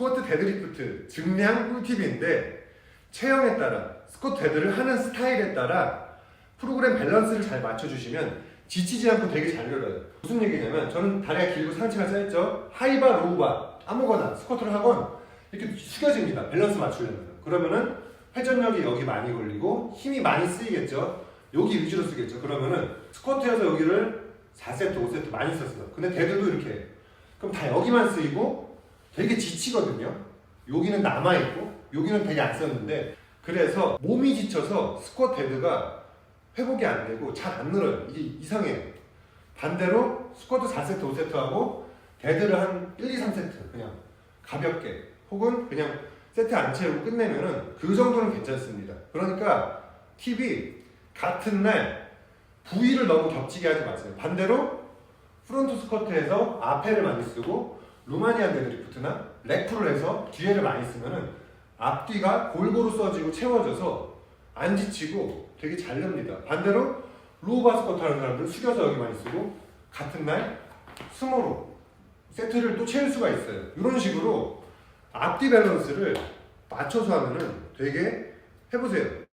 스쿼트 데드리프트 증량 꿀팁인데 체형에 따라 스쿼트 데드를 하는 스타일에 따라 프로그램 밸런스를 잘 맞춰주시면 지치지 않고 되게 잘 늘어요. 무슨 얘기냐면 저는 다리가 길고 상체가 짧죠. 하이바, 로우바 아무거나 스쿼트를 하건 이렇게 숙여집니다. 밸런스 맞추려면 그러면은 회전력이 여기 많이 걸리고 힘이 많이 쓰이겠죠. 여기 위주로 쓰겠죠. 그러면은 스쿼트에서 여기를 4세트, 5세트 많이 썼어요. 근데 데드도 이렇게. 그럼 다 여기만 쓰이고 되게 지치거든요. 여기는 남아있고 여기는 되게 안 썼는데 그래서 몸이 지쳐서 스쿼트 데드가 회복이 안 되고 잘 안 늘어요. 이게 이상해요. 반대로 스쿼트 4세트, 5세트 하고 데드를 한 1, 2, 3세트 그냥 가볍게 혹은 그냥 세트 안 채우고 끝내면은 그 정도는 괜찮습니다. 그러니까 팁이 같은 날 부위를 너무 겹치게 하지 마세요. 반대로 프론트 스쿼트에서 앞에를 많이 쓰고 루마니안 데드리프트나 렉프를 해서 뒤에를 많이 쓰면은 앞뒤가 골고루 써지고 채워져서 안 지치고 되게 잘 납니다. 반대로 로우바 스쿼트 하는 사람들은 숙여서 여기 많이 쓰고 같은 날 스모로 세트를 또 채울 수가 있어요. 이런 식으로 앞뒤 밸런스를 맞춰서 하면은 되게 해보세요.